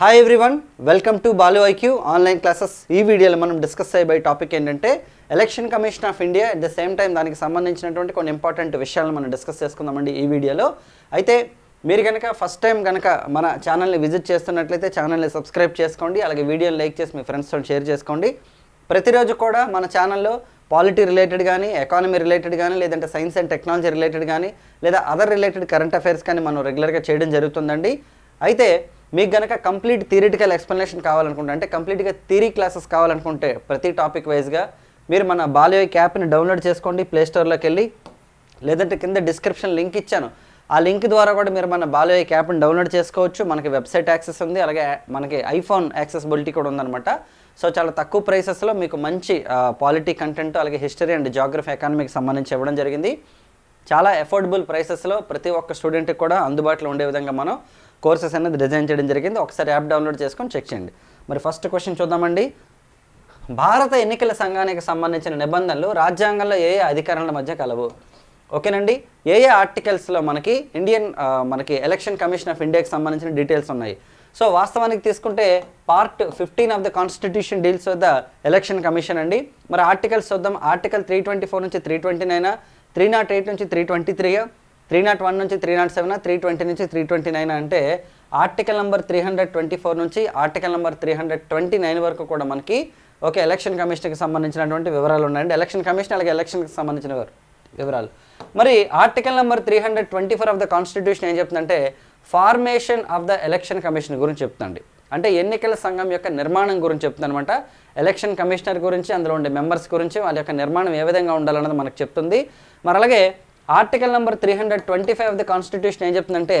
Hi everyone welcome to Balu IQ online classes ఈ వీడియోలో మనం డిస్కస్ అయ్యే టాపిక్ ఏంటంటే election commission of India at the same time దానికి సంబంధించినటువంటి కొన్ని ఇంపార్టెంట్ విషయాలను మనం డిస్కస్ చేసుకుందామండి ఈ వీడియోలో. అయితే మీరు కనుక ఫస్ట్ టైం కనుక మన ఛానల్ని విజిట్ చేస్తున్నట్లయితే ఛానల్ని సబ్స్క్రైబ్ చేసుకోండి అలాగే వీడియోని లైక్ చేసి మీ ఫ్రెండ్స్తో షేర్ చేసుకోండి. ప్రతిరోజు కూడా మన ఛానల్లో పాలిటీ రిలేటెడ్ కానీ ఎకానమీ రిలేటెడ్ కానీ లేదంటే సైన్స్ అండ్ టెక్నాలజీ రిలేటెడ్ కానీ లేదా అదర్ రిలేటెడ్ కరెంట్ అఫైర్స్ కానీ మనం రెగ్యులర్గా చేయడం జరుగుతుందండి. అయితే మీకు గనక కంప్లీట్ థియరిటికల్ ఎక్స్ప్లెనేషన్ కావాలనుకుంటే అంటే కంప్లీట్గా థియరీ క్లాసెస్ కావాలనుకుంటే ప్రతి టాపిక్ వైజ్గా మీరు మన బాలయోయ్ యాప్ని డౌన్లోడ్ చేసుకోండి ప్లే స్టోర్లోకి వెళ్ళి లేదంటే కింద డిస్క్రిప్షన్ లింక్ ఇచ్చాను. ఆ లింక్ ద్వారా కూడా మీరు మన బాలయోయ్ యాప్ని డౌన్లోడ్ చేసుకోవచ్చు. మనకి వెబ్సైట్ యాక్సెస్ ఉంది అలాగే మనకి ఐఫోన్ యాక్సెసిబిలిటీ కూడా ఉందన్నమాట. సో చాలా తక్కువ ప్రైసెస్లో మీకు మంచి పాలిటీ కంటెంట్ అలాగే హిస్టరీ అండ్ జాగ్రఫీ ఎకానమీకి సంబంధించి ఇవ్వడం జరిగింది. చాలా అఫోర్డబుల్ ప్రైసెస్లో ప్రతి ఒక్క స్టూడెంట్కి కూడా అందుబాటులో ఉండే విధంగా మనం కోర్సెస్ అనేది డిజైన్ చేయడం జరిగింది. ఒకసారి యాప్ డౌన్లోడ్ చేసుకొని చెక్ చేయండి. మరి ఫస్ట్ క్వశ్చన్ చూద్దామండి. భారత ఎన్నికల సంఘానికి సంబంధించిన నిబంధనలు రాజ్యాంగంలో ఏ ఏ అధికారాల మధ్య కలవు? ఓకేనండి? ఏ ఏ ఆర్టికల్స్లో మనకి ఇండియన్ మనకి ఎలక్షన్ కమిషన్ ఆఫ్ ఇండియాకి సంబంధించిన డీటెయిల్స్ ఉన్నాయి? సో వాస్తవానికి తీసుకుంటే part fifteen of the constitution deals with the election commission అండి. మరి ఆర్టికల్స్ చూద్దాం. ఆర్టికల్ త్రీ ట్వంటీ ఫోర్ నుంచి three twenty nine three nought eight నుంచి three twenty three three nought one నుంచి three nought seven? Three twenty నుంచి three twenty nine? అంటే article number three hundred twenty four నుంచి article number three hundred twenty nine వరకు కూడా మనకి okay election కమిషన్కి సంబంధించినటువంటి వివరాలు ఉన్నాయండి. ఎలక్షన్ కమిషన్ అలాగే ఎలక్షన్కి సంబంధించిన వివరాలు. మరి article number three hundred twenty four of the constitution ఏం చెప్తుందంటే formation of the election commission గురించి చెప్తుంది అంటే ఎన్నికల సంఘం యొక్క నిర్మాణం గురించి చెప్తుందనమాట ఎలక్షన్ కమిషనర్ గురించి అందులో ఉండే మెంబర్స్ గురించి వాళ్ళ యొక్క నిర్మాణం ఏ విధంగా ఉండాలన్నది మనకు చెప్తుంది. మరి అలాగే article number three hundred twenty five of the constitution ఏం చెప్తుందంటే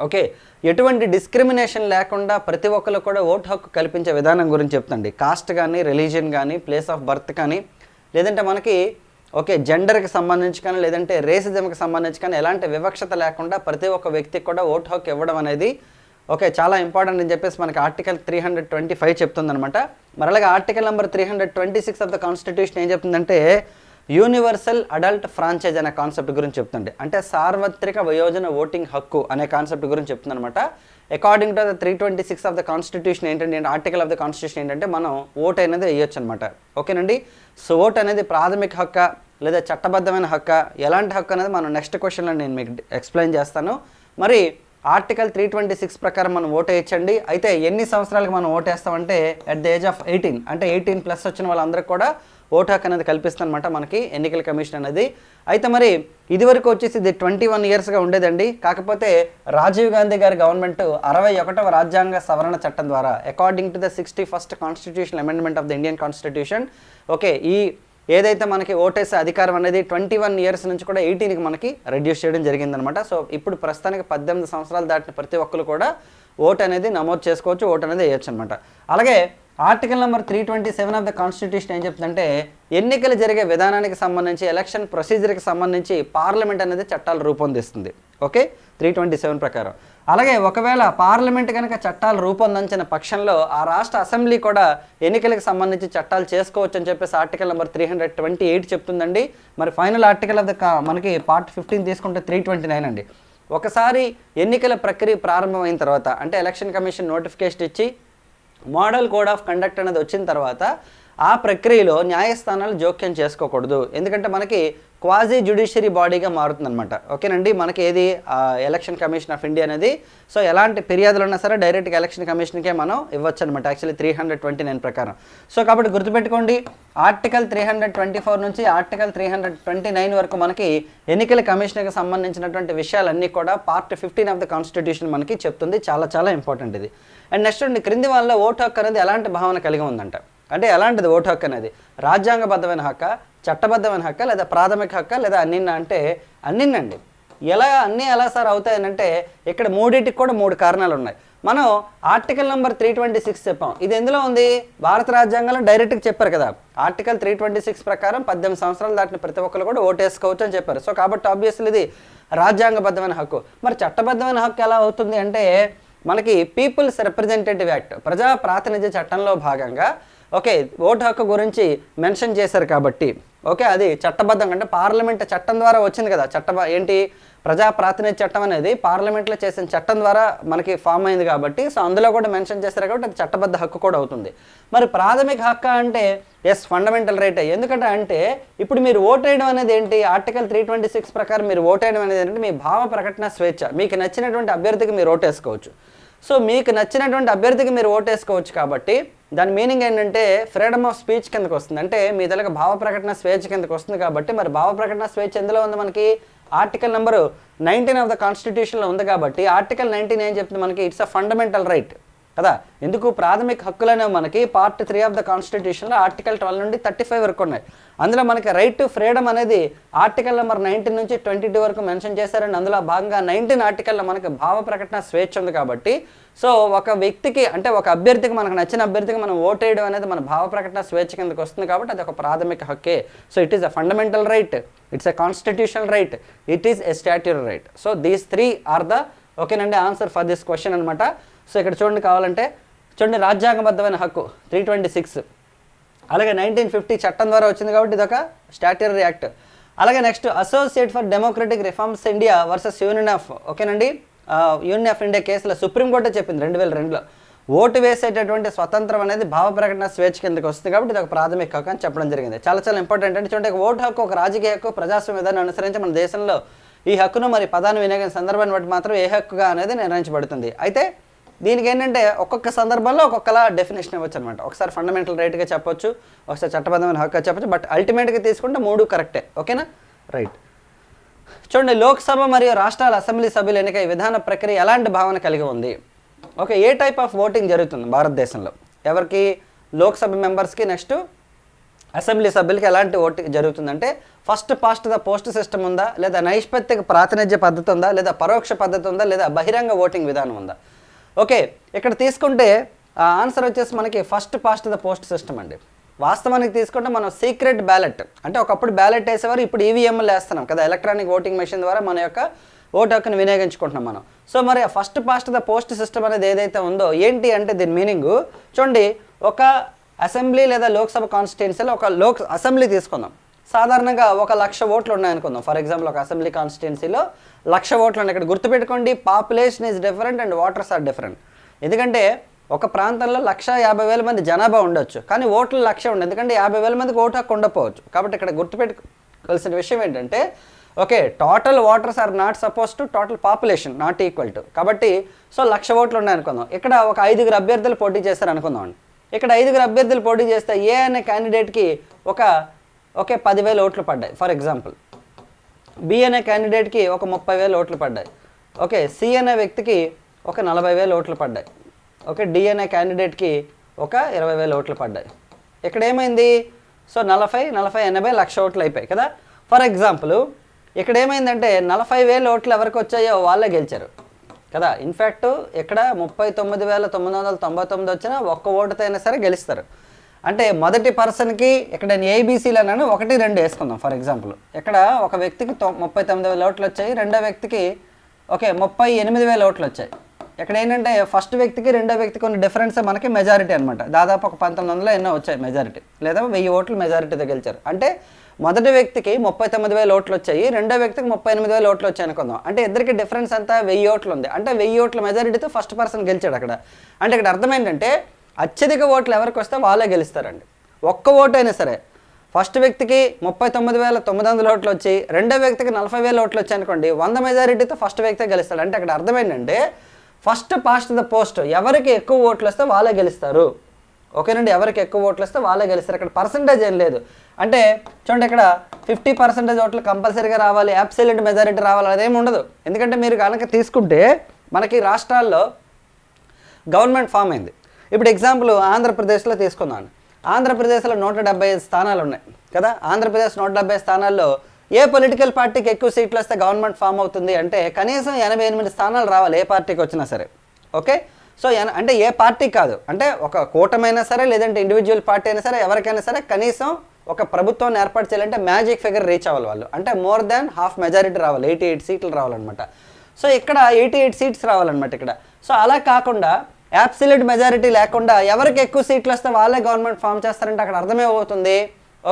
ఓకే ఎటువంటి డిస్క్రిమినేషన్ లేకుండా ప్రతి ఒక్కరు కూడా ఓటు హక్కు కల్పించే విధానం గురించి చెప్తండి. కాస్ట్ కానీ రిలీజియన్ కానీ ప్లేస్ ఆఫ్ బర్త్ కానీ లేదంటే మనకి ఓకే జెండర్కి సంబంధించి కానీ లేదంటే రేసిజంకి సంబంధించి కానీ ఎలాంటి వివక్షత లేకుండా ప్రతి ఒక్క వ్యక్తికి కూడా ఓటు హక్కు ఇవ్వడం అనేది ఓకే చాలా ఇంపార్టెంట్ అని చెప్పేసి మనకి article three hundred twenty five చెప్తుందనమాట మరలాగా article number three hundred twenty six of the constitution ఏం చెప్తుందంటే యూనివర్సల్ అడల్ట్ ఫ్రాంచైజ్ అనే కాన్సెప్ట్ గురించి చెప్తుంది. అంటే సార్వత్రిక వయోజన ఓటింగ్ హక్కు అనే కాన్సెప్ట్ గురించి చెప్తుంది అనమాట according to the three twenty six of the constitution ఏంటంటే ఆర్టికల్ ఆఫ్ ద కాన్స్టిట్యూషన్ ఏంటంటే మనం ఓట్ అనేది వేయొచ్చు అనమాట ఓకేనండి? సో ఓట్ అనేది ప్రాథమిక హక్క లేదా చట్టబద్ధమైన హక్క? ఎలాంటి హక్కు అనేది మనం నెక్స్ట్ క్వశ్చన్లో నేను మీకు ఎక్స్ప్లెయిన్ చేస్తాను. మరి ఆర్టికల్ త్రీ ట్వంటీ సిక్స్ ప్రకారం మనం ఓట్ వేయచ్చండి? అయితే ఎన్ని సంవత్సరాలకు మనం ఓటేస్తామంటే వేస్తామంటే at the age of eighteen అంటే ఎయిటీన్ ప్లస్ వచ్చిన వాళ్ళందరికీ కూడా ఓటు హక్కు అనేది కల్పిస్తుందన్నమాట మనకి ఎన్నికల కమిషన్ అనేది. అయితే మరి ఇదివరకు వచ్చేసి ఇది ట్వంటీ వన్ ఇయర్స్గా ఉండేదండి. కాకపోతే రాజీవ్ గాంధీ గారి గవర్నమెంట్ అరవై ఒకటవ రాజ్యాంగ సవరణ చట్టం ద్వారా according to the sixty first constitution amendment of the Indian constitution okay ఈ ఏదైతే మనకి ఓటేసే అధికారం అనేది ట్వంటీ వన్ ఇయర్స్ నుంచి కూడా ఎయిటీన్కి మనకి రెడ్యూస్ చేయడం జరిగిందనమాట సో ఇప్పుడు ప్రస్తుతానికి పద్దెనిమిది సంవత్సరాలు దాటిన ప్రతి ఒక్కరు కూడా ఓట్ అనేది నమోదు చేసుకోవచ్చు ఓట్ అనేది వేయచ్చు అనమాట అలాగే article number three twenty seven of the constitution ఏం చెప్తుందంటే ఎన్నికలు జరిగే విధానానికి సంబంధించి ఎలక్షన్ ప్రొసీజర్కి సంబంధించి పార్లమెంట్ అనేది చట్టాలు రూపొందిస్తుంది. ఓకే? త్రీ ట్వంటీ సెవెన్ ప్రకారం. అలాగే ఒకవేళ పార్లమెంట్ కనుక చట్టాలు రూపొందించిన పక్షంలో ఆ రాష్ట్ర అసెంబ్లీ కూడా ఎన్నికలకు సంబంధించి చట్టాలు చేసుకోవచ్చు అని చెప్పేసి article number three hundred twenty eight చెప్తుందండి. మరి ఫైనల్ ఆర్టికల్ ఆఫ్ ద మనకి పార్ట్ ఫిఫ్టీన్ తీసుకుంటే త్రీ ట్వంటీ నైన్ అండి. ఒకసారి ఎన్నికల ప్రక్రియ ప్రారంభమైన తర్వాత అంటే ఎలక్షన్ కమిషన్ నోటిఫికేషన్ ఇచ్చి మోడల్ కోడ్ ఆఫ్ కండక్ట్ అనేది వచ్చిన తర్వాత ఆ ప్రక్రియలో న్యాయస్థానాలు జోక్యం చేసుకోకూడదు. ఎందుకంటే మనకి క్వాజీ జ్యుడిషియరీ బాడీగా మారుతుందన్నమాట. ఓకేనండి? మనకి ఏది ఎలక్షన్ కమిషన్ ఆఫ్ ఇండియా అనేది సో ఎలాంటి ఫిర్యాదులు ఉన్నా సరే డైరెక్ట్గా ఎలక్షన్ కమిషన్కే మనం ఇవ్వచ్చు అనమాట actually three hundred twenty nine ప్రకారం. సో కాబట్టి గుర్తుపెట్టుకోండి article three hundred twenty four నుంచి article three hundred twenty nine వరకు మనకి ఎన్నికల కమిషన్కి సంబంధించినటువంటి విషయాలన్నీ కూడా part fifteen of the constitution మనకి చెప్తుంది. చాలా చాలా ఇంపార్టెంట్ ఇది. అండ్ నెక్స్ట్ ఉండి క్రింది వాళ్ళ ఓటు హక్కు అనేది ఎలాంటి భావన కలిగి ఉందంట. అంటే ఎలాంటిది ఓటు హక్కు అనేది? రాజ్యాంగబద్ధమైన హక్క? చట్టబద్ధమైన హక్క? లేదా ప్రాథమిక హక్క? లేదా అన్నిన్న అంటే అన్నిన్నండి. ఎలా అన్నీ ఎలా సార్ అవుతాయనంటే ఇక్కడ మూడింటికి కూడా మూడు కారణాలు ఉన్నాయి. మనం article number three twenty six చెప్పాం. ఇది ఎందులో ఉంది? భారత రాజ్యాంగంలో డైరెక్ట్గా చెప్పారు కదా. ఆర్టికల్ త్రీ ట్వంటీ సిక్స్ ప్రకారం పద్దెనిమిది సంవత్సరాలు దాటిన ప్రతి ఒక్కరు కూడా ఓటేసుకోవచ్చు అని చెప్పారు. సో కాబట్టి ఆబ్వియస్లీ ఇది రాజ్యాంగబద్ధమైన హక్కు. మరి చట్టబద్ధమైన హక్కు ఎలా అవుతుంది అంటే మనకి పీపుల్స్ రిప్రజెంటేటివ్ యాక్ట్ ప్రజా ప్రాతినిధ్య చట్టంలో భాగంగా ఓకే ఓటు హక్కు గురించి మెన్షన్ చేశారు కాబట్టి. ఓకే అది చట్టబద్ధంగా అంటే పార్లమెంట్ చట్టం ద్వారా వచ్చింది కదా. చట్ట ఏంటి? ప్రజా ప్రాతినిధ్య చట్టం అనేది పార్లమెంట్లో చేసిన చట్టం ద్వారా మనకి ఫామ్ అయింది కాబట్టి సో అందులో కూడా మెన్షన్ చేశారు కాబట్టి అది చట్టబద్ధ హక్కు కూడా అవుతుంది. మరి ప్రాథమిక హక్కు అంటే ఎస్ ఫండమెంటల్ రైట్ ఎందుకంటే అంటే ఇప్పుడు మీరు ఓట్ వేయడం అనేది ఏంటి? ఆర్టికల్ త్రీ ట్వంటీ సిక్స్ ప్రకారం మీరు ఓట్ వేయడం అనేది ఏంటంటే మీ భావ ప్రకటన స్వేచ్ఛ. మీకు నచ్చినటువంటి అభ్యర్థికి మీరు ఓటేసుకోవచ్చు సో మీకు నచ్చినటువంటి అభ్యర్థికి మీరు ఓటేసుకోవచ్చు కాబట్టి దాని మీనింగ్ ఏంటంటే ఫ్రీడమ్ ఆఫ్ స్పీచ్ కిందకు వస్తుంది. అంటే మీ తెలుగు భావ ప్రకటన స్వేచ్ఛ కిందకు వస్తుంది కాబట్టి మరి భావ ప్రకటన స్వేచ్ఛ ఎందులో ఉంది మనకి? Article number nineteen of the కాన్స్టిట్యూషన్లో ఉంది కాబట్టి ఆర్టికల్ నైన్టీన్ ఏం చెప్తుంది మనకి? ఇట్స్ అ ఫండమెంటల్ రైట్ కదా? ఎందుకు ప్రాథమిక హక్కులనే మనకి పార్ట్ త్రీ ఆఫ్ ద కాన్స్టిట్యూషన్లో ఆర్టికల్ ట్వెల్వ్ నుండి థర్టీ ఫైవ్ వరకు ఉన్నాయి. అందులో మనకి రైట్ టు ఫ్రీడమ్ అనేది ఆర్టికల్ నెంబర్ నైన్టీన్ నుంచి ట్వంటీ టూ వరకు మెన్షన్ చేశారండి. అందులో భాగంగా నైన్టీన్ ఆర్టికల్లో మనకి భావ ప్రకటన స్వేచ్ఛ ఉంది కాబట్టి సో ఒక వ్యక్తికి అంటే ఒక అభ్యర్థికి మనకు నచ్చిన అభ్యర్థికి మనం ఓటేయడం అనేది మన భావ ప్రకటన స్వేచ్ఛ కిందకి వస్తుంది కాబట్టి అది ఒక ప్రాథమిక హక్కే. So it is a fundamental right it's a constitutional right it is a statutory right so these three are the ఓకేనండి ఆన్సర్ ఫర్ దిస్ క్వశ్చన్ అనమాట సో ఇక్కడ చూడండి కావాలంటే చూడండి రాజ్యాంగబద్ధమైన హక్కు త్రీ ట్వంటీ సిక్స్ అలాగే నైన్టీన్ ఫిఫ్టీ చట్టం ద్వారా వచ్చింది కాబట్టి ఇదొక స్టాట్యురీ యాక్ట్. అలాగే next associate for democratic reforms India versus union of ఓకేనండి? యూనియన్ ఆఫ్ ఇండియా కేసులో సుప్రీంకోర్టే చెప్పింది రెండు వేల రెండులో. ఓటు వేసేటటువంటి స్వతంత్రం అనేది భావ ప్రకటన స్వేచ్ఛ కిందకి వస్తుంది కాబట్టి ఇది ఒక ప్రాథమిక హక్కు అని చెప్పడం జరిగింది. చాలా చాలా ఇంపార్టెంట్ అంటే చూడండి ఓటు హక్కు ఒక రాజకీయ హక్కు ప్రజాస్వామ్య విధానం అనుసరించి మన దేశంలో ఈ హక్కును మరి పదాన్ని వినియోగం సందర్భాన్ని బట్టి మాత్రం ఏ హక్కుగా అనేది నిర్ణయించబడుతుంది. అయితే దీనికి ఏంటంటే ఒక్కొక్క సందర్భంలో ఒక్కొక్కలా డెఫినేషన్ ఇవ్వచ్చు అనమాట ఒకసారి ఫండమెంటల్ రైట్గా చెప్పొచ్చు ఒకసారి చట్టబద్ధమైన హక్కు చెప్పొచ్చు బట్ అల్టిమేట్గా తీసుకుంటే మూడు కరెక్టే ఓకేనా? రైట్ చూడండి లోక్సభ మరియు రాష్ట్రాల అసెంబ్లీ సభ్యుల ఎన్నిక విధాన ప్రక్రియ ఎలాంటి భావన కలిగి ఉంది? Okay A type of voting జరుగుతుంది భారతదేశంలో? ఎవరికి? లోక్సభ మెంబర్స్కి నెక్స్ట్ అసెంబ్లీ సభ్యులకి ఎలాంటి ఓటింగ్ జరుగుతుందంటే first past the post system ఉందా లేదా నైష్పత్తిక ప్రాతినిధ్య పద్ధతి ఉందా లేదా పరోక్ష పద్ధతి ఉందా లేదా బహిరంగ ఓటింగ్ విధానం ఉందా? ఓకే ఇక్కడ తీసుకుంటే ఆన్సర్ వచ్చేసి మనకి first past the post system అండి. వాస్తవానికి తీసుకుంటే మనం సీక్రెట్ బ్యాలెట్ అంటే ఒకప్పుడు బ్యాలెట్ వేసేవారు ఇప్పుడు ఈవీఎంలు వేస్తున్నాం కదా ఎలక్ట్రానిక్ ఓటింగ్ మెషిన్ ద్వారా మన యొక్క ఓటు హక్కును వినియోగించుకుంటున్నాం మనం. సో మరి first past the post system అనేది ఏదైతే ఉందో ఏంటి అంటే దీని మీనింగ్? చూడండి ఒక అసెంబ్లీ లేదా లోక్సభ కాన్స్టిట్యున్సీలో ఒక లోక్ అసెంబ్లీ తీసుకుందాం. సాధారణంగా ఒక లక్ష ఓట్లు ఉన్నాయనుకుందాం. ఫర్ ఎగ్జాంపుల్ ఒక అసెంబ్లీ కాన్స్టిట్యున్సీలో లక్ష ఓట్లు ఉన్నాయి. ఇక్కడ గుర్తుపెట్టుకోండి population is different and voters are different ఎందుకంటే ఒక ప్రాంతంలో లక్ష యాభై వేల మంది జనాభా ఉండొచ్చు కానీ ఓట్లు లక్ష ఉండదు. ఎందుకంటే యాభై వేల మందికి ఓటు హక్కు ఉండకపోవచ్చు. కాబట్టి ఇక్కడ గుర్తుపెట్టుకోవాల్సిన విషయం ఏంటంటే okay total voters are not suppose to total population not equal to కాబట్టి సో లక్ష ఓట్లు ఉన్నాయి అనుకుందాం ఇక్కడ ఒక ఐదుగురు అభ్యర్థులు పోటీ చేశారు అనుకుందాం ఇక్కడ ఐదుగురు అభ్యర్థులు పోటీ చేస్తే ఏ అనే క్యాండిడేట్కి ఒక ఓకే పదివేల ఓట్లు పడ్డాయి. ఫర్ ఎగ్జాంపుల్ బి అనే క్యాండిడేట్కి ఒక ముప్పై వేల ఓట్లు పడ్డాయి. ఓకే సి అనే వ్యక్తికి ఒక నలభై వేల ఓట్లు పడ్డాయి. ఓకే డి అనే క్యాండిడేట్కి ఒక ఇరవై వేల ఓట్లు పడ్డాయి. ఇక్కడ ఏమైంది? సో నలభై నలభై ఎనభై లక్ష ఓట్లు అయిపోయాయి కదా. ఫర్ ఎగ్జాంపుల్ ఇక్కడ ఏమైందంటే నలభై వేల ఓట్లు ఎవరికి వచ్చాయో వాళ్ళే గెలిచారు కదా. ఇన్ఫ్యాక్ట్ ఇక్కడ ముప్పై తొమ్మిది వేల తొమ్మిది వందల తొంభై తొమ్మిది వచ్చినా ఒక్క ఓటుతో అయినా సరే గెలుస్తారు. అంటే మొదటి పర్సన్కి ఇక్కడ నేను అన్నాను ఒకటి రెండు వేసుకుందాం ఫర్ ఎగ్జాంపుల్ ఇక్కడ ఒక వ్యక్తికి ముప్పై తొమ్మిది వేల ఓట్లు వచ్చాయి రెండో వ్యక్తికి ఓకే ముప్పై ఎనిమిది వేల ఓట్లు వచ్చాయి ఇక్కడ ఏంటంటే ఫస్ట్ వ్యక్తికి రెండో వ్యక్తికి ఉన్న డిఫరెన్స్ మనకి మెజారిటీ అనమాట దాదాపు ఒక పంతొమ్మిది వందలు ఎన్నో వచ్చాయి మెజారిటీ లేదా వెయ్యి ఓట్లు మెజారిటీతో గెలిచారు. అంటే మొదటి వ్యక్తికి ముప్పై తొమ్మిది వేల ఓట్లు వచ్చాయి రెండో వ్యక్తికి ముప్పై ఎనిమిది వేల ఓట్లు వచ్చాయి అనుకుందాం. అంటే ఇద్దరికి డిఫరెన్స్ అంతా వెయ్యి ఓట్లు ఉంది అంటే వెయ్యి ఓట్ల మెజారిటీతో ఫస్ట్ పర్సన్ గెలిచాడు అక్కడ. అంటే ఇక్కడ అర్థం ఏంటంటే అత్యధిక ఓట్లు ఎవరికి వస్తే వాళ్ళే గెలుస్తారండి. ఒక్క ఓటు అయినా సరే. ఫస్ట్ వ్యక్తికి ముప్పై తొమ్మిది వేల తొమ్మిది వందల ఓట్లు వచ్చి రెండో వ్యక్తికి నలభై వేల ఓట్లు వచ్చాయి అనుకోండి వంద మెజారిటీతో ఫస్ట్ వ్యక్తే గెలుస్తాడు. అంటే అక్కడ అర్థమైందంటే ఫస్ట్ పాస్ట్ ద పోస్ట్ ఎవరికి ఎక్కువ ఓట్లు వస్తే వాళ్ళే గెలుస్తారు. ఓకేనండి? ఎవరికి ఎక్కువ ఓట్లు వస్తే వాళ్ళే గెలుస్తారు. అక్కడ పర్సంటేజ్ ఏం లేదు. అంటే చూడండి ఇక్కడ ఫిఫ్టీ పర్సెంటేజ్ ఓట్లు కంపల్సరీగా రావాలి అబ్సల్యూట్ మెజారిటీ రావాలి అదేమి ఉండదు. ఎందుకంటే మీరు కనుక తీసుకుంటే మనకి రాష్ట్రాల్లో గవర్నమెంట్ ఫామ్ అయింది. ఇప్పుడు ఎగ్జాంపుల్ ఆంధ్రప్రదేశ్లో తీసుకుందాం. ఆంధ్రప్రదేశ్లో నూట డెబ్బై ఐదు స్థానాలు ఉన్నాయి కదా? ఆంధ్రప్రదేశ్ నూట డెబ్బై స్థానాల్లో ఏ పొలిటికల్ పార్టీకి ఎక్కువ సీట్లు వస్తే గవర్నమెంట్ ఫామ్ అవుతుంది అంటే కనీసం ఎనభై ఎనిమిది స్థానాలు రావాలి ఏ పార్టీకి వచ్చినా సరే ఓకే? సో అంటే ఏ పార్టీ కాదు. అంటే ఒక కూటమైనా సరే లేదంటే ఇండివిజువల్ పార్టీ అయినా సరే ఎవరికైనా సరే కనీసం ఒక ప్రభుత్వాన్ని ఏర్పాటు చేయాలంటే మ్యాజిక్ ఫిగర్ రీచ్ అవ్వాలి వాళ్ళు. అంటే మోర్ దాన్ హాఫ్ మెజారిటీ రావాలి ఎయిటీ ఎయిట్ సీట్లు రావాలన్నమాట. సో ఇక్కడ ఎయిటీ ఎయిట్ సీట్స్ రావాలన్నమాట ఇక్కడ. సో అలా కాకుండా యాబ్సల్యూట్ మెజారిటీ లేకుండా ఎవరికి ఎక్కువ సీట్లు వస్తే వాళ్ళే గవర్నమెంట్ ఫామ్ చేస్తారంటే అక్కడ అర్థమే అవుతుంది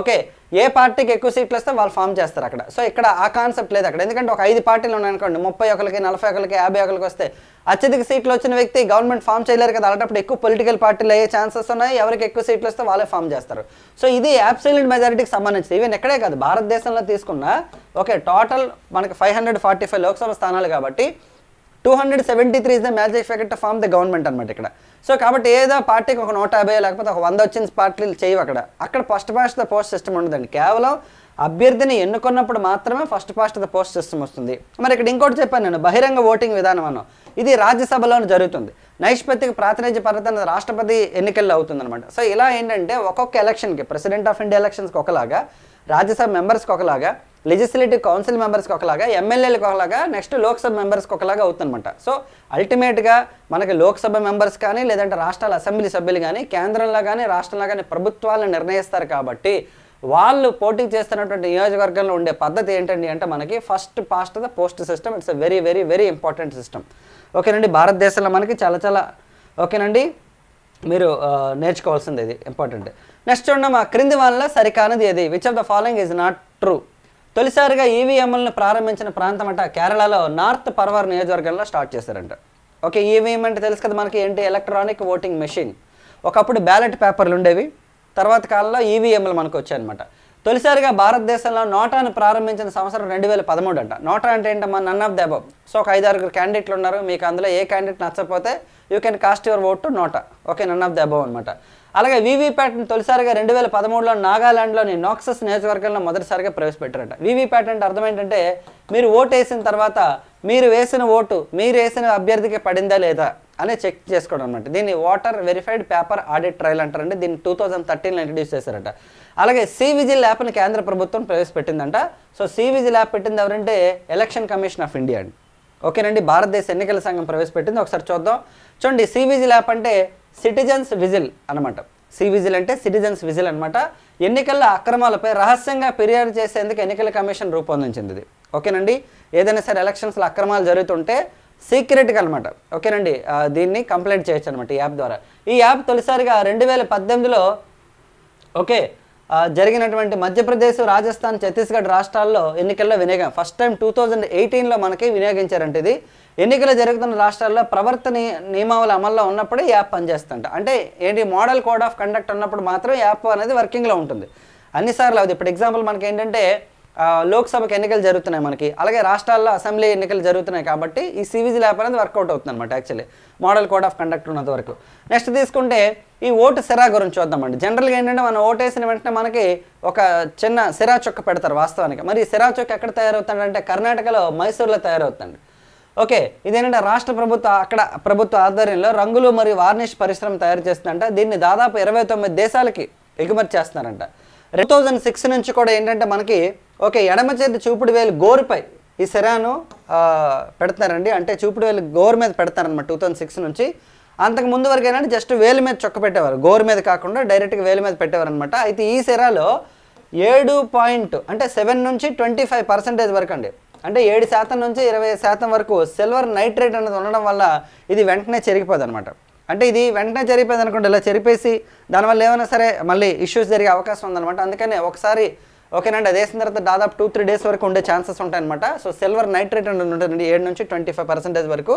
ఓకే ఏ పార్టీకి ఎక్కువ సీట్లు వస్తే వాళ్ళు ఫామ్ చేస్తారు అక్కడ. సో ఇక్కడ ఆ కాన్సెప్ట్ లేదు అక్కడ. ఎందుకంటే ఒక ఐదు పార్టీలు ఉన్నాయనుకోండి ముప్పై ఒకరికి నలభై ఒకరికి యాభై ఒకరికి వస్తే అత్యధిక సీట్లు వచ్చిన వ్యక్తి గవర్నమెంట్ ఫామ్ చేయలేరు కదా. అలాంటప్పుడు ఎక్కువ పొలిటికల్ పార్టీలు అయ్యే ఛాన్సెస్ ఉన్నాయి. ఎవరికి ఎక్కువ సీట్లు వస్తే వాళ్ళే ఫామ్ చేస్తారు. సో ఇది అబ్సల్యూట్ మెజారిటీకి సంబంధించి ఈవెన్ ఎక్కడే కాదు భారతదేశంలో తీసుకున్న ఓకే టోటల్ మనకి five hundred forty five Lok Sabha స్థానాలు కాబట్టి two hundred seventy three is the magic factor form the government అనమాట ఇక్కడ. సో కాబట్టి ఏదో పార్టీకి ఒక నూట యాభై లేకపోతే ఒక వంద వచ్చిన పార్టీలు చేయవు అక్కడ. అక్కడ first past the post system ఉండదండి. కేవలం అభ్యర్థిని ఎన్నుకున్నప్పుడు మాత్రమే first past the post system వస్తుంది. మరి ఇక్కడ ఇంకోటి చెప్పాను నేను బహిరంగ ఓటింగ్ విధానం అన్నాం ఇది రాజ్యసభలో జరుగుతుంది. నైష్పత్తిక ప్రాతినిధ్య పరత అనేది రాష్ట్రపతి ఎన్నికల్లో అవుతుంది అనమాట సో ఇలా ఏంటంటే ఒక్కొక్క ఎలక్షన్కి ప్రెసిడెంట్ ఆఫ్ ఇండియా ఎలక్షన్స్కి ఒకలాగా రాజ్యసభ మెంబర్స్కి ఒకలాగా లెజిస్లేటివ్ కౌన్సిల్ మెంబర్స్కి ఒకలాగా ఎమ్మెల్యేలకు ఒకలాగా నెక్స్ట్ లోక్సభ మెంబర్స్కి ఒకలాగా అవుతుందన్నమాట. సో అల్టిమేట్గా మనకి లోక్సభ మెంబర్స్ కానీ లేదంటే రాష్ట్రాల అసెంబ్లీ సభ్యులు కానీ కేంద్రంలో కానీ రాష్ట్రంలో కానీ ప్రభుత్వాలను నిర్ణయిస్తారు కాబట్టి వాళ్ళు పోటీ చేస్తున్నటువంటి నియోజకవర్గంలో ఉండే పద్ధతి ఏంటండి అంటే మనకి first past the post system it's a very very very important system ఓకేనండి భారతదేశంలో మనకి చాలా చాలా ఓకేనండి మీరు నేర్చుకోవాల్సింది ఇది ఇంపార్టెంట్ నెక్స్ట్ చూడండి మా క్రింది వాళ్ళ సరికానది ఏది? Which of the following is not true తొలిసారిగా ఈవీఎంలను ప్రారంభించిన ప్రాంతం అంట కేరళలో నార్త్ పర్వర్ నియోజకవర్గంలో స్టార్ట్ చేశారంట. ఓకే ఈవీఎం అంటే తెలుసు కదా మనకి ఏంటి? ఎలక్ట్రానిక్ ఓటింగ్ మెషిన్ ఒకప్పుడు బ్యాలెట్ పేపర్లు ఉండేవి. తర్వాత కాలంలో ఈవీఎంలు మనకు వచ్చాయన్నమాట తొలిసారిగా భారతదేశంలో నోటాను ప్రారంభించిన సంవత్సరం రెండు వేల పదమూడు అంట. నోటా అంటే ఏంటమ్మా none of the above. So ఒక ఐదు ఆరుగురు క్యాండిడేట్లు ఉన్నారు. మీకు అందులో ఏ క్యాండిడేట్ నచ్చకపోతే you can cast your vote to NOTA. Okay none of the above అనమాట అలాగే వీవీప్యాట్ని తొలిసారిగా రెండు వేల పదమూడులో నాగాలాండ్లోని నాక్సస్ నియోజకవర్గంలో మొదటిసారిగా ప్రవేశపెట్టారట. వీవీప్యాట్ అంటే అర్థం ఏంటంటే మీరు ఓటు వేసిన తర్వాత మీరు వేసిన ఓటు మీరు వేసిన అభ్యర్థికి పడిందా లేదా? అనే చెక్ చేసుకోవడం అనమాట దీన్ని voter verified paper audit trail అంటారండి. దీన్ని టూ థౌజండ్ థర్టీన్లో ఇంట్రడ్యూస్ చేశారట. అలాగే సివిజిల్ యాప్ని కేంద్ర ప్రభుత్వం ప్రవేశపెట్టిందంట. సో సివిజిల్ యాప్ పెట్టింది ఎవరంటే ఎలక్షన్ కమిషన్ ఆఫ్ ఇండియా అండి. ఓకేనండి భారతదేశ ఎన్నికల సంఘం ప్రవేశపెట్టింది. ఒకసారి చూద్దాం. చూడండి సివిజిల్ యాప్ అంటే సిటిజన్స్ విజిల్ అనమాట సి విజిల్ అంటే సిటిజన్స్ విజిల్ అనమాట ఎన్నికల అక్రమాలపై రహస్యంగా ఫిర్యాదు చేసేందుకు ఎన్నికల కమిషన్ రూపొందించింది ఇది. ఓకేనండి ఏదైనా సరే ఎలక్షన్స్లో అక్రమాలు జరుగుతుంటే సీక్రెట్గా అనమాట. ఓకేనండి? దీన్ని కంప్లైంట్ చేయొచ్చు అనమాట ఈ యాప్ ద్వారా. ఈ యాప్ తొలిసారిగా రెండు వేల పద్దెనిమిదిలో ఓకే జరిగినటువంటి మధ్యప్రదేశ్ రాజస్థాన్ ఛత్తీస్గఢ్ రాష్ట్రాల్లో ఎన్నికల్లో వినియోగం. ఫస్ట్ టైం టూ థౌజండ్ ఎయిటీన్లో మనకి వినియోగించారంట ఇది. ఎన్నికలు జరుగుతున్న రాష్ట్రాల్లో ప్రవర్తన నియమావళి అమల్లో ఉన్నప్పుడే ఈ యాప్ పనిచేస్తుంట అంటే ఏంటి? మోడల్ కోడ్ ఆఫ్ కండక్ట్ ఉన్నప్పుడు మాత్రం యాప్ అనేది వర్కింగ్లో ఉంటుంది. అన్నిసార్లు అవుతుంది ఇప్పుడు ఎగ్జాంపుల్ మనకి ఏంటంటే లోక్సభకి ఎన్నికలు జరుగుతున్నాయి మనకి. అలాగే రాష్ట్రాల్లో అసెంబ్లీ ఎన్నికలు జరుగుతున్నాయి కాబట్టి ఈ సివిజి ల్యాబ్ అనేది వర్కౌట్ అవుతుంది అనమాట actually model code of conduct ఉన్నంత వరకు. నెక్స్ట్ తీసుకుంటే ఈ ఓటు సిరా గురించి చూద్దామండి. జనరల్గా ఏంటంటే మనం ఓటేసిన వెంటనే మనకి ఒక చిన్న సిరా చొక్క పెడతారు వాస్తవానికి. మరి ఈ సిరా చొక్క ఎక్కడ తయారవుతాడంటే కర్ణాటకలో మైసూర్లో తయారవుతుంది. ఓకే ఇదేంటంటే రాష్ట్ర ప్రభుత్వ అక్కడ ప్రభుత్వ ఆధ్వర్యంలో రంగులు మరియు వార్నిష్ పరిశ్రమ తయారు చేస్తుందంట. దీన్ని దాదాపు ఇరవై తొమ్మిది దేశాలకి ఎగుమతి చేస్తున్నారంట. టూ థౌజండ్ సిక్స్ నుంచి కూడా ఏంటంటే మనకి ఓకే ఎడమ చేతి చూపుడు వేలు గోరుపై. ఈ సెరాను పెడతారండి అంటే చూపుడు వేలు గోరు మీద పెడతారనమాట టూ థౌజండ్ సిక్స్ నుంచి. అంతకు ముందు వరకు ఏంటంటే జస్ట్ వేలు మీద చొక్క పెట్టేవారు. గోరు మీద కాకుండా డైరెక్ట్గా వేలు మీద పెట్టేవారు అనమాట అయితే ఈ సిరాలో ఏడు పాయింట్ అంటే సెవెన్ నుంచి ట్వంటీ ఫైవ్ పర్సెంటేజ్ వరకు అండి. అంటే ఏడు శాతం నుంచి ఇరవై శాతం వరకు సిల్వర్ నైట్రేట్ అనేది ఉండడం వల్ల ఇది వెంటనే చెరిగిపోదు అనమాట అంటే ఇది వెంటనే చెరిగిపోయింది అనుకోండి ఇలా చెరిపేసి దానివల్ల ఏమైనా సరే మళ్ళీ ఇష్యూస్ జరిగే అవకాశం ఉందన్నమాట. అందుకనే ఒకసారి ఓకేనండి అది వేసిన తర్వాత దాదాపు టూ త్రీ డేస్ వరకు ఉండే ఛాన్సెస్ ఉంటాయన్నమాట. సో సిల్వర్ నైట్రేట్ అనేది ఉంటుందండి ఏడు నుంచి ట్వంటీ ఫైవ్ పర్సెంటేజ్ వరకు.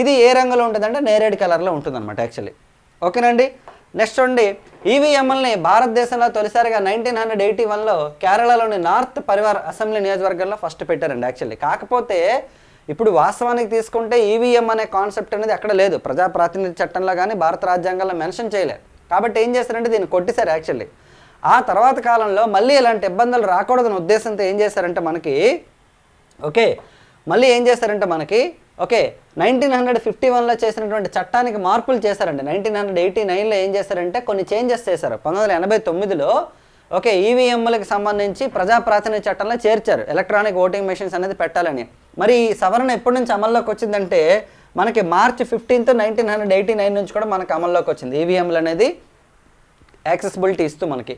ఇది ఏ రంగులో ఉంటుందంటే నేరేడ్ కలర్లో ఉంటుందన్నమాట యాక్చువల్లీ ఓకేనండి నెక్స్ట్ చూడండి. ఈవీఎంఎల్ని భారతదేశంలో తొలిసారిగా నైన్టీన్ హండ్రెడ్ ఎయిటీ వన్లో కేరళలోని నార్త్ పరివార్ అసెంబ్లీ నియోజకవర్గంలో ఫస్ట్ పెట్టారండి యాక్చువల్లీ కాకపోతే ఇప్పుడు వాస్తవానికి తీసుకుంటే ఈవీఎం అనే కాన్సెప్ట్ అనేది అక్కడ లేదు. ప్రజా ప్రాతినిధ్య చట్టంలో కానీ భారత రాజ్యాంగంలో మెన్షన్ చేయలేదు. కాబట్టి ఏం చేస్తారంటే దీన్ని కొట్టేశారు యాక్చువల్లీ ఆ తర్వాత కాలంలో మళ్ళీ ఇలాంటి ఇబ్బందులు రాకూడదనే ఉద్దేశంతో ఏం చేశారంటే మనకి ఓకే మళ్ళీ ఏం చేశారంటే మనకి ఓకే నైన్టీన్ హండ్రెడ్ ఫిఫ్టీ వన్లో చేసినటువంటి చట్టానికి మార్పులు చేశారండి. నైన్టీన్ హండ్రెడ్ ఎయిటీ నైన్లో ఏం చేశారంటే కొన్ని చేంజెస్ చేశారు. పంతొమ్మిది వందల ఎనభై తొమ్మిదిలో ఓకే ఈవీఎంలకు సంబంధించి ప్రజాప్రాతినిధ్య చట్టంలో చేర్చారు. ఎలక్ట్రానిక్ ఓటింగ్ మెషిన్స్ అనేది పెట్టాలని. మరి ఈ సవరణ ఎప్పటి నుంచి అమల్లోకి వచ్చిందంటే మనకి March fifteenth nineteen hundred eighty nine నుంచి కూడా మనకి అమల్లోకి వచ్చింది. ఈవీఎంలు అనేది యాక్సెసిబిలిటీ ఇస్తూ మనకి.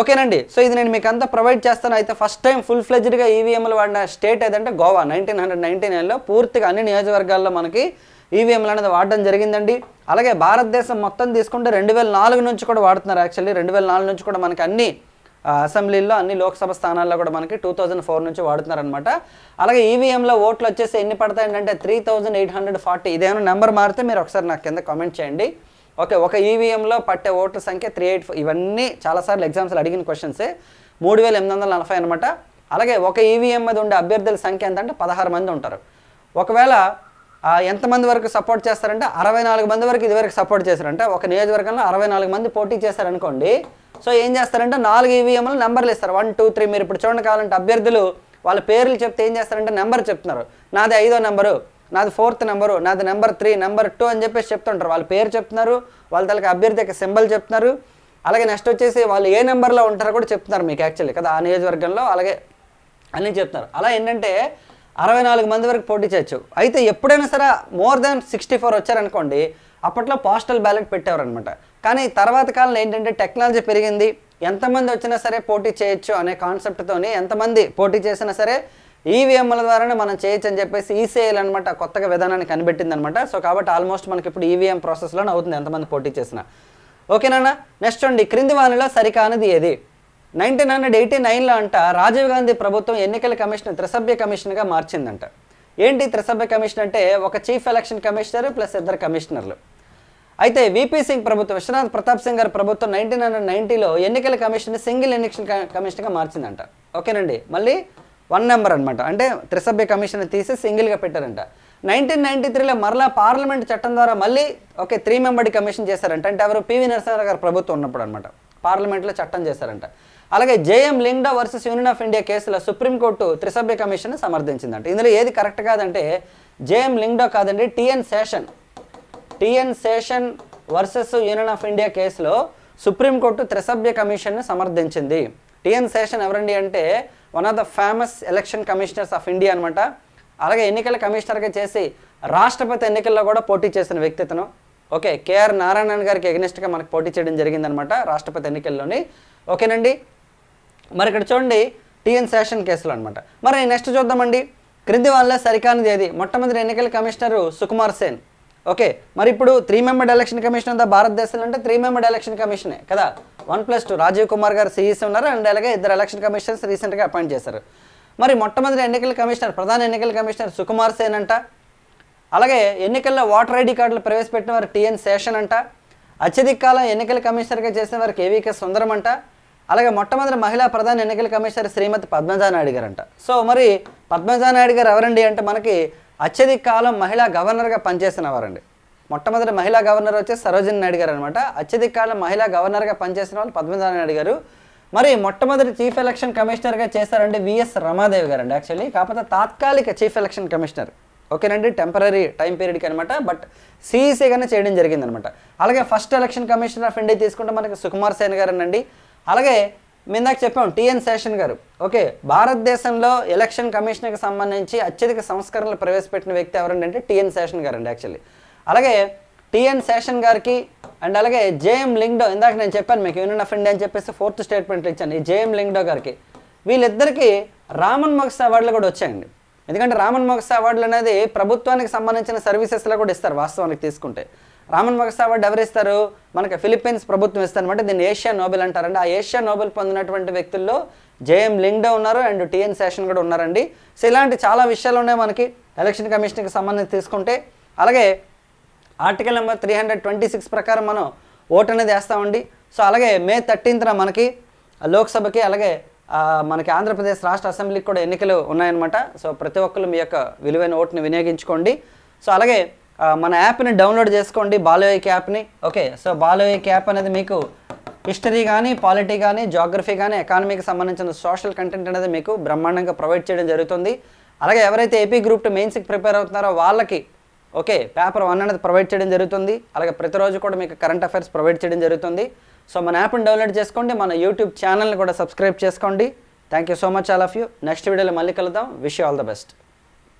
ఓకేనండి? సో ఇది నేను మీకు అంతా ప్రొవైడ్ చేస్తాను. అయితే ఫస్ట్ టైం ఫుల్ ఫ్లెజ్డ్గా ఈవీఎంలు వాడిన స్టేట్ ఏదంటే గోవా. నైన్టీన్ హండ్రెడ్ నైన్టీ నైన్లో పూర్తిగా అన్ని నియోజకవర్గాల్లో మనకి ఈవీఎంలు అనేది వాడడం జరిగిందండి. అలాగే భారతదేశం మొత్తం తీసుకుంటే రెండు వేల నాలుగు నుంచి కూడా వాడుతున్నారు యాక్చువల్లీ రెండు వేల నాలుగు నుంచి కూడా మనకి అన్ని అసెంబ్లీలో అన్ని లోక్సభ స్థానాల్లో కూడా మనకి టూ థౌజండ్ ఫోర్ నుంచి వాడుతున్నారనమాట అలాగే ఈవీఎంలో ఓట్లు వచ్చేసి ఎన్ని పడతాయంటే three thousand eight hundred forty ఇదేమైనా నెంబర్ మారితే మీరు ఒకసారి నాకు కింద కామెంట్ చేయండి. ఓకే ఒక ఈవీఎంలో పట్టే ఓట్ల సంఖ్య త్రీ ఎయిట్ ఫోర్ ఇవన్నీ చాలాసార్లు ఎగ్జామ్స్లో అడిగిన క్వశ్చన్సే మూడు వేల ఎనిమిది వందల నలభై అనమాట అలాగే ఒక ఈవీఎం మీద ఉండే అభ్యర్థుల సంఖ్య ఎంత అంటే పదహారు మంది ఉంటారు. ఒకవేళ ఎంతమంది వరకు సపోర్ట్ చేస్తారంటే అరవై నాలుగు మంది వరకు ఇదివరకు సపోర్ట్ చేశారంటే ఒక నియోజకవర్గంలో అరవై నాలుగు మంది పోటీ చేశారనుకోండి. సో ఏం చేస్తారంటే నాలుగు ఈవీఎంలు నెంబర్లు ఇస్తారు. వన్ టూ త్రీ మీరు ఇప్పుడు చూడండి కావాలంటే అభ్యర్థులు వాళ్ళ పేర్లు చెప్తే ఏం చేస్తారంటే నెంబర్ చెప్తున్నారు. నాది ఐదో నెంబరు నాది ఫోర్త్ నెంబరు నాది నెంబర్ త్రీ నెంబర్ టూ అని చెప్పేసి చెప్తుంటారు. వాళ్ళ పేరు చెప్తున్నారు వాళ్ళ తలకి అభ్యర్థి యొక్క సింబల్ చెప్తున్నారు. అలాగే నెక్స్ట్ వచ్చేసి వాళ్ళు ఏ నెంబర్లో ఉంటారో కూడా చెప్తున్నారు మీకు యాక్చువల్లీ కదా ఆ నియోజకవర్గంలో అలాగే అన్నీ చెప్తున్నారు. అలా ఏంటంటే అరవై నాలుగు మంది వరకు పోటీ చేయొచ్చు. అయితే ఎప్పుడైనా సరే మోర్ దాన్ సిక్స్టీ ఫోర్ వచ్చారనుకోండి అప్పట్లో పోస్టల్ బ్యాలెట్ పెట్టేవారనమాట కానీ తర్వాత కాలంలో ఏంటంటే టెక్నాలజీ పెరిగింది. ఎంతమంది వచ్చినా సరే పోటీ చేయొచ్చు అనే కాన్సెప్ట్తోని ఎంతమంది పోటీ చేసినా సరే ఈవీఎంల ద్వారానే మనం చేయొచ్చు అని చెప్పేసి ఈసీఐలు అనమాట కొత్తగా విధానాన్ని కనిపెట్టింది అనమాట సో కాబట్టి ఆల్మోస్ట్ మనకి ఇప్పుడు ఈవీఎం ప్రాసెస్లోనే అవుతుంది ఎంతమంది పోటీ చేసినా. ఓకేనా నెక్స్ట్ చూడండి క్రింది వానిలో సరికానిది ఏది? నైన్టీన్ హండ్రెడ్ ఎయిటీ నైన్లో అంట రాజీవ్ గాంధీ ప్రభుత్వం ఎన్నికల కమిషన్ త్రిసభ్య కమిషన్గా మార్చిందంట. ఏంటి త్రిసభ్య కమిషన్ అంటే ఒక చీఫ్ ఎలక్షన్ కమిషనర్ ప్లస్ ఇద్దరు కమిషనర్లు అయితే విపి సింగ్ ప్రభుత్వం విశ్వనాథ్ ప్రతాప్ సింగ్ గారి ప్రభుత్వం నైన్టీన్ హండ్రెడ్ నైన్టీలో ఎన్నికల కమిషన్ సింగిల్ ఎలక్షన్ కమిషన్గా మార్చిందంట. ఓకేనండి మళ్ళీ వన్ నెంబర్ అనమాట అంటే త్రిసభ్య కమిషన్ తీసి సింగిల్గా పెట్టారంట. నైన్టీన్ నైన్టీ త్రీలో మరలా పార్లమెంట్ చట్టం ద్వారా మళ్ళీ ఓకే త్రీ మెంబర్డ్ కమిషన్ చేశారంట. అంటే ఎవరు పివి నరసింహారావు గారు ప్రభుత్వం ఉన్నప్పుడు అనమాట పార్లమెంట్లో చట్టం చేశారంట. అలాగే J M Lyngdoh versus union of India కేసులో సుప్రీంకోర్టు త్రిసభ్య కమిషన్ సమర్థించిందంట. ఇందులో ఏది కరెక్ట్ కాదంటే జేఎం లింగ్డా కాదండి T N Seshan T N Seshan versus union of India కేసులో సుప్రీంకోర్టు త్రిసభ్య కమిషన్ను సమర్థించింది. టిఎన్ శేషన్ ఎవరండి అంటే one of the famous election commissioners of India అనమాట అలాగే ఎన్నికల కమిషనర్గా చేసి రాష్ట్రపతి ఎన్నికల్లో కూడా పోటీ చేసిన వ్యక్తి ఓకే కేఆర్ నారాయణన్ గారికి ఎగ్నెస్ట్గా మనకు పోటీ చేయడం జరిగిందనమాట రాష్ట్రపతి ఎన్నికల్లోని. ఓకేనండి? మరి ఇక్కడ చూడండి టీఎన్ శేషన్ కేసులో అనమాట మరి నెక్స్ట్ చూద్దామండి. క్రింది వాళ్ళ సరికానిది ఏది? మొట్టమొదటి ఎన్నికల కమిషనరు సుకుమార్ సేన్. ఓకే మరి ఇప్పుడు త్రీ మెంబర్డ్ ఎలక్షన్ కమిషన్ అంతా భారతదేశంలో అంటే త్రీ మెంబర్డ్ ఎలక్షన్ కమిషనే కదా? One plus two Rajiv Kumar గారు సిఈసి ఉన్నారు అండ్ అలాగే ఇద్దరు ఎలక్షన్ కమిషనర్స్ రీసెంట్గా అపాయింట్ చేశారు. మరి మొట్టమొదటి ఎన్నికల కమిషనర్ ప్రధాన ఎన్నికల కమిషనర్ సుకుమార్ సేన్ అంట. అలాగే ఎన్నికల్లో ఓటర్ ఐడి కార్డులు ప్రవేశపెట్టిన వారు టిఎన్ శేషన్ అంట. అత్యధిక కాలం ఎన్నికల కమిషనర్గా చేసిన వారు కేవీకే సుందరం అంట. అలాగే మొట్టమొదటి మహిళా ప్రధాన ఎన్నికల కమిషనర్ శ్రీమతి పద్మజానాయుడు గారు అంట సో మరి పద్మజానాయుడు గారు ఎవరండి అంటే మనకి అత్యధిక కాలం మహిళా గవర్నర్గా పనిచేసిన వారండి మొట్టమొదటి మహిళా గవర్నర్ వచ్చి సరోజిని నాయుడు గారు అనమాట అత్యధిక కాలం మహిళా గవర్నర్గా పనిచేసిన వాళ్ళు పద్మజా నాయుడు గారు. మరి మొట్టమొదటి చీఫ్ ఎలక్షన్ కమిషనర్గా చేశారండి విఎస్ రమాదేవి గారు అండి యాక్చువల్లీ. కాకపోతే తాత్కాలిక చీఫ్ ఎలక్షన్ కమిషనర్. ఓకేనండి? టెంపరీ టైం పీరియడ్కి అనమాట బట్ సీఈసీగానే చేయడం జరిగిందనమాట అలాగే first election commissioner of India తీసుకుంటే మనకి సుకుమార్ సేన్ గారు అండి అలాగే ఇందాక చెప్పాం టిఎన్ శేషన్ గారు. ఓకే భారతదేశంలో ఎలక్షన్ కమిషన్కి సంబంధించి అత్యధిక సంస్కరణలు ప్రవేశపెట్టిన వ్యక్తి ఎవరంటే టిఎన్ శేషన్ గారు అండి యాక్చువల్లీ. అలాగే టిఎన్ శేషన్ గారికి అండ్ అలాగే జేఎం లింగ్డో ఇందాక నేను చెప్పాను మీకు యూనియన్ ఆఫ్ ఇండియా అని చెప్పేసి ఫోర్త్ స్టేట్మెంట్ ఇచ్చాను ఈ జేఎం లింగ్డో గారికి. వీళ్ళిద్దరికీ రామన్ మోక్స్ అవార్డులు కూడా వచ్చాయండి. ఎందుకంటే రామన్ మోగస్ అవార్డులు అనేది ప్రభుత్వానికి సంబంధించిన సర్వీసెస్లో కూడా ఇస్తారు వాస్తవానికి తీసుకుంటే. రామన్ మోక్స్ అవార్డు ఎవరు ఇస్తారు మనకి ఫిలిప్పీన్స్ ప్రభుత్వం ఇస్తారనమాట. దీన్ని ఏషియా నోబెల్ అంటారండి. ఆ ఏషియా నోబెల్ పొందినటువంటి వ్యక్తుల్లో జేఎం లింగ్డో ఉన్నారు అండ్ టిఎన్ శేషన్ కూడా ఉన్నారండి. సో ఇలాంటి చాలా విషయాలు ఉన్నాయి మనకి ఎలక్షన్ కమిషన్కి సంబంధించి తీసుకుంటే. అలాగే article number three hundred twenty six ప్రకారం మనం ఓట్ అనేది వేస్తామండి. సో అలాగే మే థర్టీన్త్న మనకి లోక్సభకి అలాగే మనకి ఆంధ్రప్రదేశ్ రాష్ట్ర అసెంబ్లీకి కూడా ఎన్నికలు ఉన్నాయన్నమాట. సో ప్రతి ఒక్కరు మీ యొక్క విలువైన ఓటుని వినియోగించుకోండి. సో అలాగే మన యాప్ని డౌన్లోడ్ చేసుకోండి బాలోయిక్ యాప్ని. ఓకే సో బాలోయిక్ యాప్ అనేది మీకు హిస్టరీ కానీ పాలిటీ కానీ జాగ్రఫీ కానీ ఎకానమీకి సంబంధించిన సోషల్ కంటెంట్ అనేది మీకు బ్రహ్మాండంగా ప్రొవైడ్ చేయడం జరుగుతుంది. అలాగే ఎవరైతే ఏపీ గ్రూప్ టూ మెయిన్స్కి ప్రిపేర్ అవుతున్నారో వాళ్ళకి ఓకే పేపర్ వన్ అనేది ప్రొవైడ్ చేయడం జరుగుతుంది. అలాగే ప్రతిరోజు కూడా మీకు కరెంట్ అఫైర్స్ ప్రొవైడ్ చేయడం జరుగుతుంది. సో మన యాప్ని డౌన్లోడ్ చేసుకోండి మన యూట్యూబ్ ఛానల్ని కూడా సబ్స్క్రైబ్ చేసుకోండి. Thank you so much all of you. Next వీడియోలో మళ్ళీ కలుద్దాం. Wish all the best.